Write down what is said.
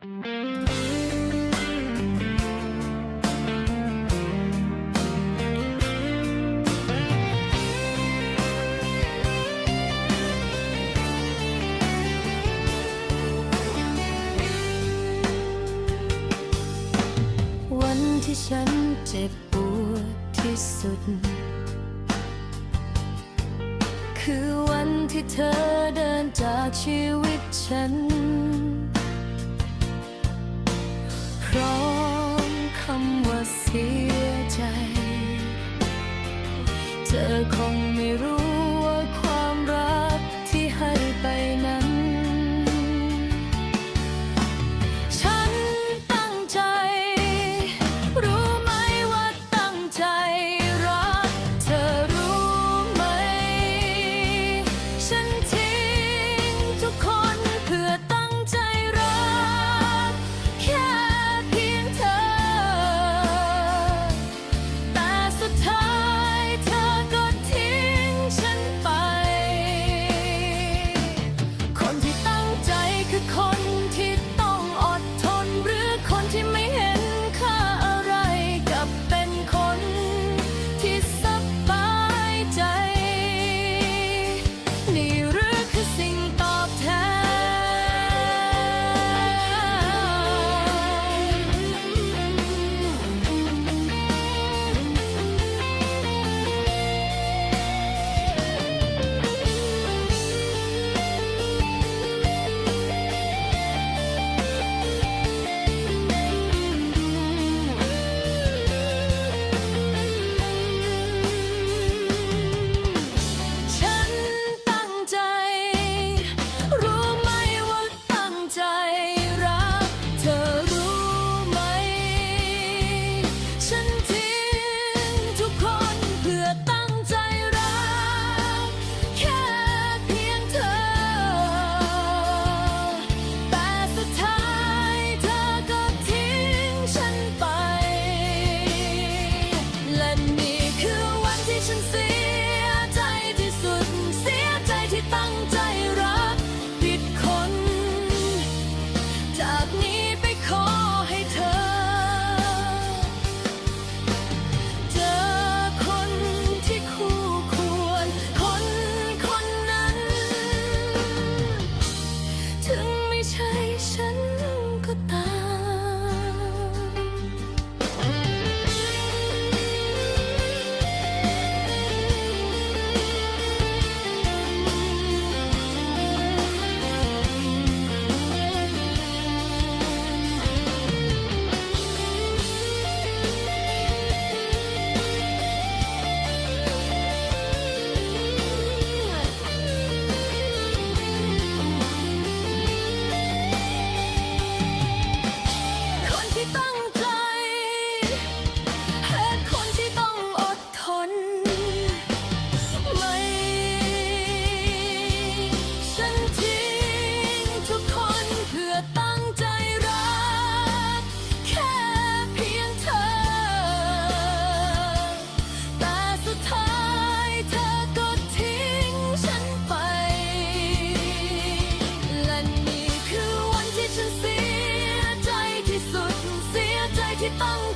วันที่ฉันเจ็บปวดที่สุด คือวันที่เธอเดินจากชีวิตฉัน Oh.